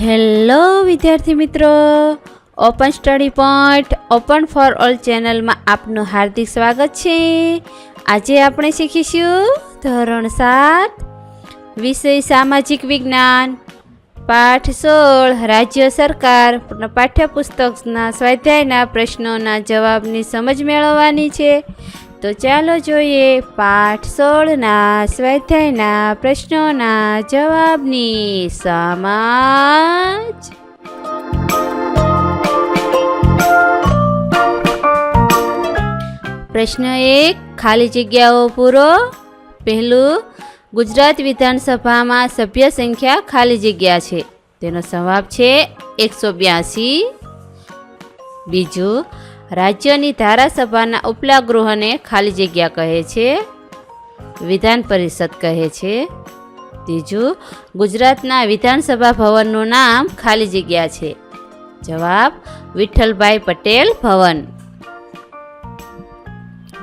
Hello વિદ્યાર્થી મિત્રો. Open study point open for all ચેનલમાં આપનું હાર્દિક સ્વાગત છે. આજે આપણે શીખીશું ધોરણ સાત, વિષય સામાજિક વિજ્ઞાન, પાઠ સોળ, રાજ્ય સરકાર પાઠ્યપુસ્તકના સ્વાધ્યાયના પ્રશ્નોના જવાબની સમજ મેળવવાની છે. તો ચાલો જોઈએ પાઠ સોળના સ્વાધ્યાયના પ્રશ્નોના જવાબની સમાજ. પ્રશ્ન એક, ખાલી જગ્યાઓ પૂરો. પહેલું, ગુજરાત વિધાનસભામાં સભ્ય સંખ્યા ખાલી જગ્યા છે. તેનો જવાબ છે એકસો બ્યાસી. બીજું રાજ્યની ધારાસભાના ઉપલા ગૃહને ખાલી જગ્યા કહે છે, વિધાન પરિષદ કહે છે. ત્રીજું, ગુજરાતના વિધાનસભા ભવનનું નામ ખાલી જગ્યા છે. જવાબ, વિઠ્ઠલભાઈ પટેલ ભવન.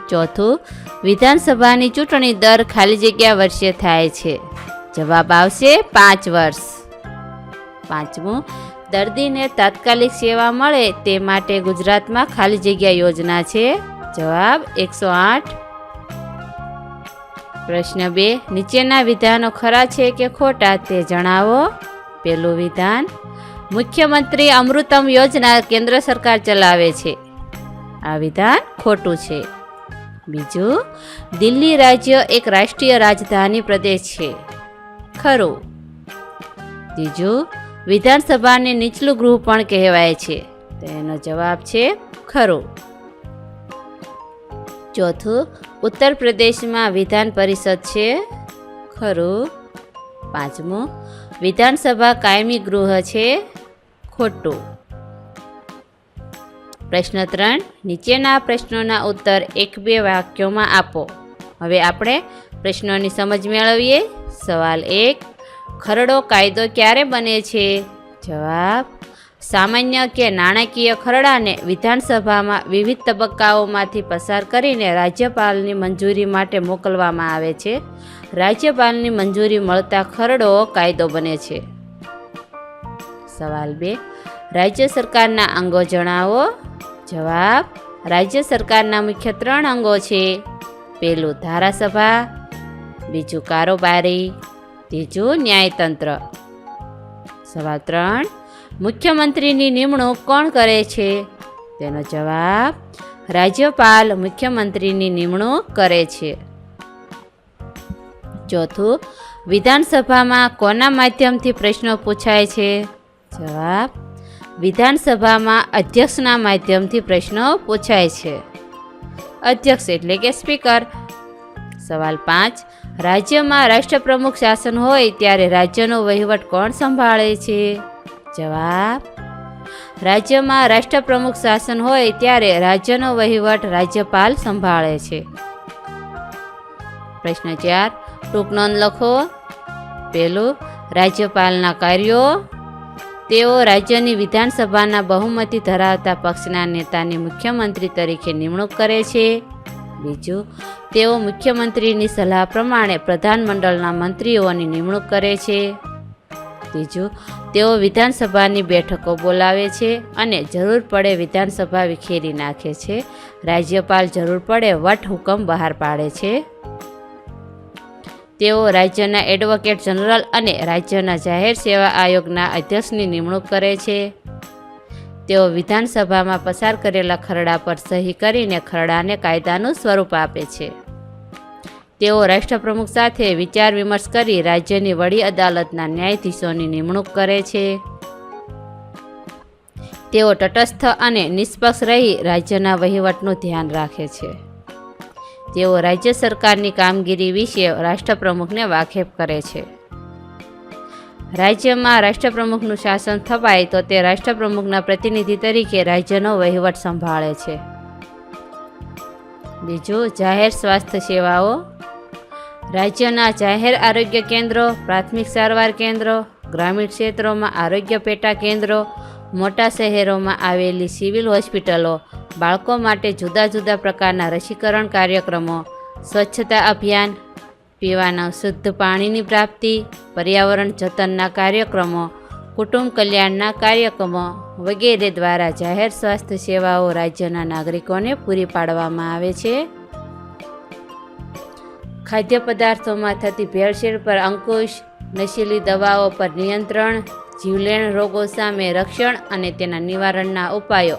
ચોથું, વિધાનસભાની ચૂંટણી દર ખાલી જગ્યા વર્ષે થાય છે. જવાબ આવશે પાંચ વર્ષ. પાંચમું દર્દીને તાત્કાલિક સેવા મળે તે માટે ગુજરાતમાં ખાલી જગ્યા યોજના છે. જવાબ એકસો આઠ. પ્રશ્ન બે, નીચેના વિધાનો ખરા છે કે ખોટા તે જણાવો. પેલું વિધાન, મુખ્યમંત્રી અમૃતમ યોજના કેન્દ્ર સરકાર ચલાવે છે. આ વિધાન ખોટું છે. બીજું, દિલ્હી રાજ્ય એક રાષ્ટ્રીય રાજધાની પ્રદેશ છે. ખરું. ત્રીજું વિધાનસભાને નીચલું ગૃહ પણ કહેવાય છે. તેનો જવાબ છે ખરું. ચોથું ઉત્તર પ્રદેશમાં વિધાન પરિષદ છે ખરું. પાંચમું, વિધાનસભા કાયમી ગૃહ છે ખોટું. પ્રશ્ન ત્રણ, નીચેના પ્રશ્નોના ઉત્તર એક બે વાક્યોમાં આપો. હવે આપણે પ્રશ્નોની સમજ મેળવીએ. સવાલ એક ખરડો કાયદો ક્યારે બને છે? જવાબ, સામાન્ય કે નાણાકીય ખરડાને વિધાનસભામાં વિવિધ તબક્કાઓમાંથી પસાર કરીને રાજ્યપાલની મંજૂરી માટે મોકલવામાં આવે છે. રાજ્યપાલની મંજૂરી મળતા ખરડો કાયદો બને છે. સવાલ બે, રાજ્ય સરકારના અંગો જણાવો. જવાબ, રાજ્ય સરકારના મુખ્ય ત્રણ અંગો છે. પહેલું ધારાસભા, બીજું કારોબારી. ત્રીજું ન્યાયતંત્ર. સવાલ ત્રણ, મુખ્યમંત્રીની નિમણૂક કોણ કરે છે? તેનો જવાબ, રાજ્યપાલ મુખ્યમંત્રીની નિમણૂક કરે છે. ચોથું, વિધાનસભામાં કોના માધ્યમથી પ્રશ્નો પૂછાય છે? જવાબ, વિધાનસભામાં અધ્યક્ષના માધ્યમથી પ્રશ્નો પૂછાય છે. અધ્યક્ષ એટલે કે સ્પીકર. સવાલ પાંચ રાજ્યમાં રાષ્ટ્રપ્રમુખ શાસન હોય ત્યારે રાજ્યનો વહીવટ કોણ સંભાળે છે? જવાબ, રાજ્યમાં રાષ્ટ્રપ્રમુખ શાસન હોય ત્યારે રાજ્યનો વહીવટ રાજ્યપાલ સંભાળે છે. પ્રશ્ન ચાર, ટૂંક નોંધ લખો. પહેલું, રાજ્યપાલના કાર્યો. તેઓ રાજ્યની વિધાનસભાના બહુમતી ધરાવતા પક્ષના નેતાની મુખ્યમંત્રી તરીકે નિમણૂક કરે છે. બીજું, તેઓ મુખ્યમંત્રીની સલાહ પ્રમાણે પ્રધાનમંડળના મંત્રીઓની નિમણૂક કરે છે. ત્રીજું, તેઓ વિધાનસભાની બેઠકો બોલાવે છે અને જરૂર પડે વિધાનસભા વિખેરી નાખે છે. રાજ્યપાલ જરૂર પડે વટ હુકમ બહાર પાડે છે. તેઓ રાજ્યના એડવોકેટ જનરલ અને રાજ્યના જાહેર સેવા આયોગના અધ્યક્ષની નિમણૂક કરે છે. તેઓ વિધાનસભામાં પસાર કરેલા ખરડા પર સહી કરીને ખરડાને કાયદાનું સ્વરૂપ આપે છે. તેઓ રાષ્ટ્રપ્રમુખ સાથે વિચાર વિમર્શ કરી રાજ્યની વડી અદાલતના ન્યાયાધીશોની નિમણૂક કરે છે. તેઓ તટસ્થ અને નિષ્પક્ષ રહી રાજ્યના વહીવટનું ધ્યાન રાખે છે. તેઓ રાજ્ય સરકારની કામગીરી વિશે રાષ્ટ્રપ્રમુખને વાકેફ કરે છે. રાજ્યમાં રાષ્ટ્રપ્રમુખનું શાસન થપાય તો તે રાષ્ટ્રપ્રમુખના પ્રતિનિધિ તરીકે રાજ્યનો વહીવટ સંભાળે છે. બીજું, જાહેર સ્વાસ્થ્ય સેવાઓ. રાજ્યના જાહેર આરોગ્ય કેન્દ્રો, પ્રાથમિક સારવાર કેન્દ્રો, ગ્રામીણ ક્ષેત્રોમાં આરોગ્ય પેટા કેન્દ્રો, મોટા શહેરોમાં આવેલી સિવિલ હોસ્પિટલો, બાળકો માટે જુદા જુદા પ્રકારના રસીકરણ કાર્યક્રમો, સ્વચ્છતા અભિયાન પીવાના શુદ્ધ પાણીની પ્રાપ્તિ, પર્યાવરણ જતનના કાર્યક્રમો, કુટુંબ કલ્યાણના કાર્યક્રમો વગેરે દ્વારા જાહેર સ્વાસ્થ્ય સેવાઓ રાજ્યના નાગરિકોને પૂરી પાડવામાં આવે છે. ખાદ્ય પદાર્થોમાં થતી ભેળસેળ પર અંકુશ, નશીલી દવાઓ પર નિયંત્રણ, જીવલેણ રોગો સામે રક્ષણ અને તેના નિવારણના ઉપાયો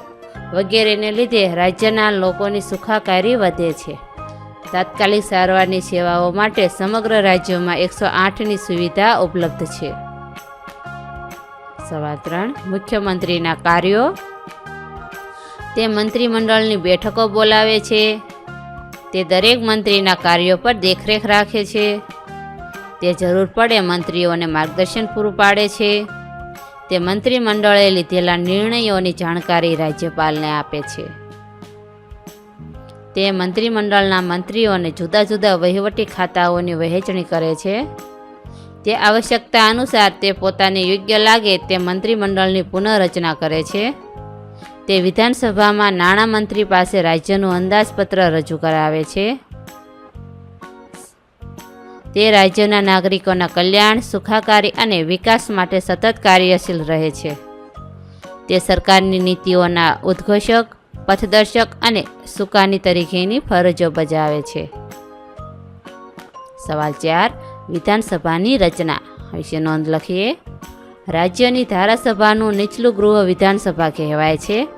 વગેરેને લીધે રાજ્યના લોકોની સુખાકારી વધે છે. તાત્કાલિક સારવારની સેવાઓ માટે સમગ્ર રાજ્યમાં એકસો આઠની સુવિધા ઉપલબ્ધ છે. સવાલ ત્રણ. મુખ્યમંત્રીના કાર્યો? તે મંત્રીમંડળની બેઠકો બોલાવે છે. તે દરેક મંત્રીના કાર્યો પર દેખરેખ રાખે છે. તે જરૂર પડે મંત્રીઓને માર્ગદર્શન પૂરું પાડે છે. તે મંત્રીમંડળે લીધેલા નિર્ણયોની જાણકારી રાજ્યપાલને આપે છે. તે મંત્રીમંડળના મંત્રીઓને જુદા જુદા વહીવટી ખાતાઓની વહેંચણી કરે છે. તે આવશ્યકતા અનુસાર તે પોતાને યોગ્ય લાગે તે મંત્રીમંડળની પુનઃરચના કરે છે. તે વિધાનસભામાં નાણામંત્રી પાસે રાજ્યનું અંદાજપત્ર રજૂ કરાવે છે. તે રાજ્યના નાગરિકોના કલ્યાણ, સુખાકારી અને વિકાસ માટે સતત કાર્યશીલ રહે છે. તે સરકારની નીતિઓના ઉદ્ઘોષક પથદર્શક અને સુકાની તરીકેની ફરજો બજાવે છે. સવાલ ચાર, વિધાનસભાની રચના. વિશે નોંધ લખીએ. રાજ્યની ધારાસભાનું નીચલું ગૃહ વિધાનસભા કહેવાય છે.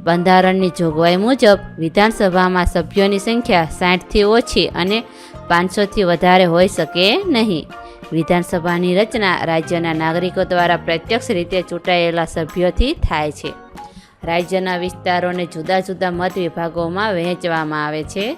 બંધારણની જોગવાઈ મુજબ વિધાનસભામાં સભ્યોની સંખ્યા સાઠથી ઓછી અને પાંચસોથી વધારે હોઈ શકે નહીં. વિધાનસભાની રચના રાજ્યના નાગરિકો દ્વારા પ્રત્યક્ષ રીતે ચૂંટાયેલા સભ્યોથી થાય છે. રાજ્યના વિસ્તારોને જુદા જુદા મત વિભાગોમાં વહેંચવામાં આવે છે.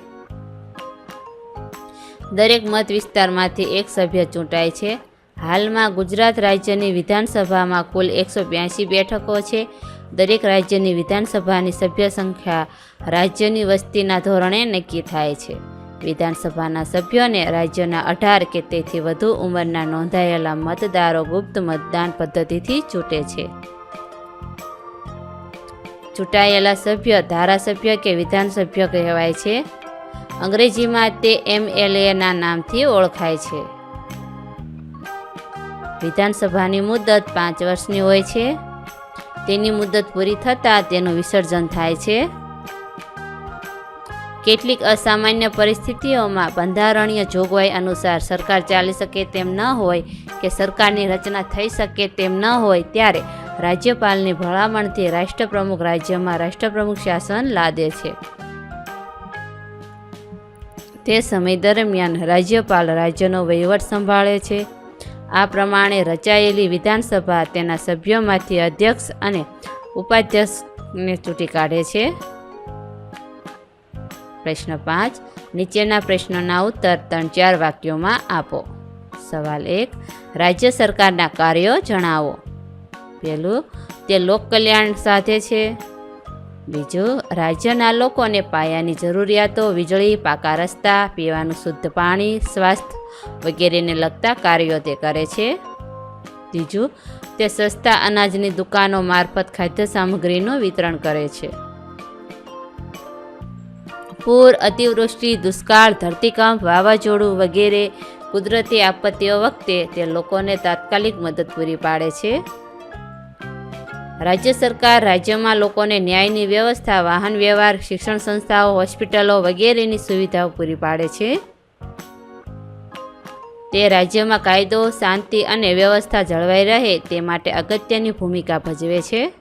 દરેક મત વિસ્તારમાંથી એક સભ્ય ચૂંટાય છે. હાલમાં ગુજરાત રાજ્યની વિધાનસભામાં કુલ એકસો બ્યાસી બેઠકો છે. દરેક રાજ્યની વિધાનસભાની સભ્ય સંખ્યા રાજ્યની વસ્તીના ધોરણે નક્કી થાય છે. વિધાનસભાના સભ્યોને રાજ્યના અઢાર કે તેથી વધુ ઉંમરના નોંધાયેલા મતદારો ગુપ્ત મતદાન પદ્ધતિથી ચૂંટે છે. ચૂંટાયેલા સભ્ય ધારાસભ્ય કે વિધાનસભ્ય કહેવાય છે. અંગ્રેજીમાં તે એમએલએના નામથી ઓળખાય છે. વિધાનસભાની મુદત પાંચ વર્ષની હોય છે. તેની મુદત પૂરી થતાં તેનું વિસર્જન થાય છે. કેટલીક અસામાન્ય પરિસ્થિતિઓમાં બંધારણીય જોગવાઈ અનુસાર સરકાર ચાલી શકે તેમ ન હોય કે સરકારની રચના થઈ શકે તેમ ન હોય ત્યારે રાજ્યપાલની ભલામણથી રાષ્ટ્રપ્રમુખ રાજ્યમાં રાષ્ટ્રપ્રમુખ શાસન લાદે છે. તે સમય દરમિયાન રાજ્યપાલ રાજ્યનો વહીવટ સંભાળે છે. આ પ્રમાણે રચાયેલી વિધાનસભા તેના સભ્યોમાંથી અધ્યક્ષ અને ઉપાધ્યક્ષને ચૂંટી કાઢે છે. પ્રશ્ન પાંચ. નીચેના પ્રશ્નોના ઉત્તર ત્રણ ચાર વાક્યોમાં આપો. સવાલ એક. રાજ્ય સરકારના કાર્યો જણાવો. પહેલું તે લોક કલ્યાણ સાધે છે. બીજું, રાજ્યના લોકોને પાયાની જરૂરિયાતો, વીજળી, પાકા રસ્તા, પીવાનું શુદ્ધ પાણી સ્વાસ્થ્ય વગેરેને લગતા કાર્યો તે કરે છે. ત્રીજું, તે સસ્તા અનાજની દુકાનો મારફત ખાદ્ય સામગ્રીનું વિતરણ કરે છે. પૂર, અતિવૃષ્ટિ, દુષ્કાળ, ધરતીકંપ, વાવાઝોડું વગેરે કુદરતી આપત્તિઓ વખતે તે લોકોને તાત્કાલિક મદદ પૂરી પાડે છે. રાજ્ય સરકાર રાજ્યમાં લોકોને ન્યાયની વ્યવસ્થા, વાહન વ્યવહાર, શિક્ષણ સંસ્થાઓ, હોસ્પિટલો વગેરેની સુવિધાઓ પૂરી પાડે છે. તે રાજ્યમાં કાયદો, શાંતિ અને વ્યવસ્થા જળવાઈ રહે તે માટે અગત્યની ભૂમિકા ભજવે છે.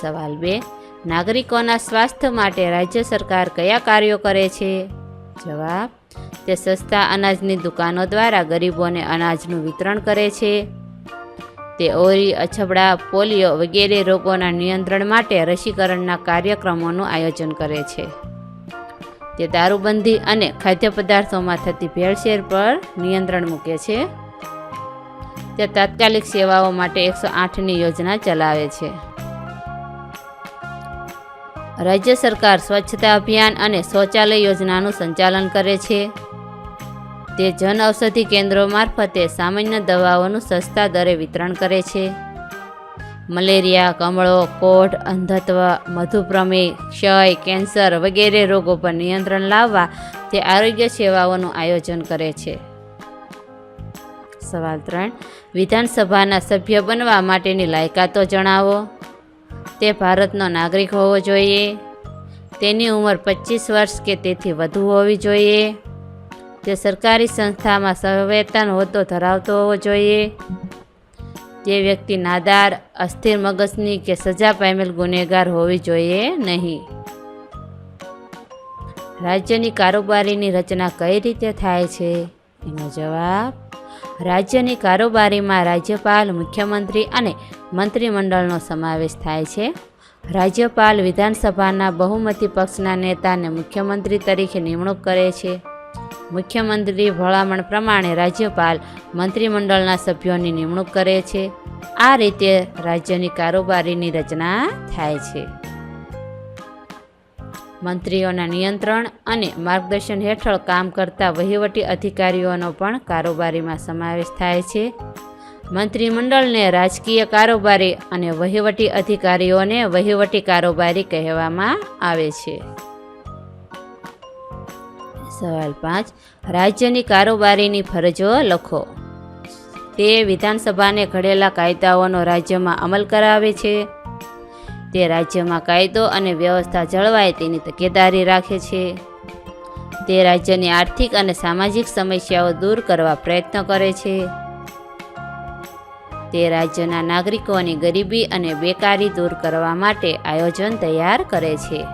સવાલ બે, નાગરિકોના સ્વાસ્થ્ય માટે રાજ્ય સરકાર કયા કાર્યો કરે છે? જવાબ, તે સસ્તા અનાજની દુકાનો દ્વારા ગરીબોને અનાજનું વિતરણ કરે છે. તે ઓરી, અછબડા, પોલિયો વગેરે રોગોના નિયંત્રણ માટે રસીકરણના કાર્યક્રમોનું આયોજન કરે છે. તે દારૂબંધી અને ખાદ્ય પદાર્થોમાં થતી ભેળસેળ પર નિયંત્રણ મૂકે છે. તે તાત્કાલિક સેવાઓ માટે એકસો આઠની યોજના ચલાવે છે. રાજ્ય સરકાર સ્વચ્છતા અભિયાન અને શૌચાલય યોજનાનું સંચાલન કરે છે. તે જન ઔષધિ કેન્દ્રો મારફતે સામાન્ય દવાઓનું સસ્તા દરે વિતરણ કરે છે. મલેરિયા, કમળો, કોઢ, અંધત્વ, મધુપ્રમેહ, ક્ષય, કેન્સર વગેરે રોગો પર નિયંત્રણ લાવવા તે આરોગ્ય સેવાઓનું આયોજન કરે છે. સવાલ ત્રણ. વિધાનસભાના સભ્ય બનવા માટેની લાયકાતો જણાવો. તે ભારતનો નાગરિક હોવો જોઈએ. તેની ઉંમર પચીસ વર્ષ કે તેથી વધુ હોવી જોઈએ. તે સરકારી સંસ્થામાં સંવેતન હોદ્દો ધરાવતો હોવો જોઈએ. તે વ્યક્તિ નાદાર, અસ્થિર મગજની કે સજા પામેલ ગુનેગાર હોવી જોઈએ નહીં. રાજ્યની કારોબારીની રચના કઈ રીતે થાય છે? એનો જવાબ, રાજ્યની કારોબારીમાં રાજ્યપાલ, મુખ્યમંત્રી અને મંત્રીમંડળનો સમાવેશ થાય છે. રાજ્યપાલ વિધાનસભાના બહુમતી પક્ષના નેતાને મુખ્યમંત્રી તરીકે નિમણૂક કરે છે. મુખ્યમંત્રી ભલામણ પ્રમાણે રાજ્યપાલ મંત્રીમંડળના સભ્યોની નિમણૂક કરે છે. આ રીતે રાજ્યની કારોબારીની રચના થાય છે. મંત્રીઓના નિયંત્રણ અને માર્ગદર્શન હેઠળ કામ કરતા વહીવટી અધિકારીઓનો પણ કારોબારીમાં સમાવેશ થાય છે. મંત્રીમંડળને રાજકીય કારોબારી અને વહીવટી અધિકારીઓને વહીવટી કારોબારી કહેવામાં આવે છે. સવાલ પાંચ. રાજ્યની કારોબારીની ફરજો લખો. તે વિધાનસભાને ઘડેલા કાયદાઓનો રાજ્યમાં અમલ કરાવે છે. તે રાજ્યમાં કાયદો અને વ્યવસ્થા જળવાય તેની તકેદારી રાખે છે. તે રાજ્યની આર્થિક અને સામાજિક સમસ્યાઓ દૂર કરવા પ્રયત્ન કરે છે. તે રાજ્યના નાગરિકોની ગરીબી અને બેકારી દૂર કરવા માટે આયોજન તૈયાર કરે છે.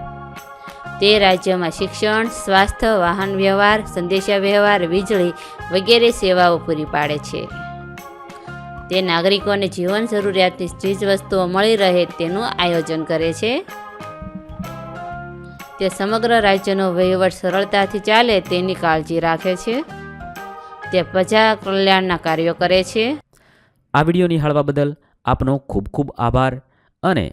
તે રાજ્યમાં શિક્ષણ, સ્વાસ્થ્ય, વાહન વ્યવહાર, સંદેશા વ્યવહાર, વીજળી વગેરે સેવાઓ પૂરી પાડે છે. તે નાગરિકોને જીવન જરૂરિયાતની ચીજવસ્તુઓ મળી રહે તેનું આયોજન કરે છે. તે સમગ્ર રાજ્યનો વહીવટ સરળતાથી ચાલે તેની કાળજી રાખે છે. તે પ્રજા કલ્યાણના કાર્યો કરે છે. આ વીડિયો નિહાળવા બદલ આપનો ખૂબ ખૂબ આભાર અને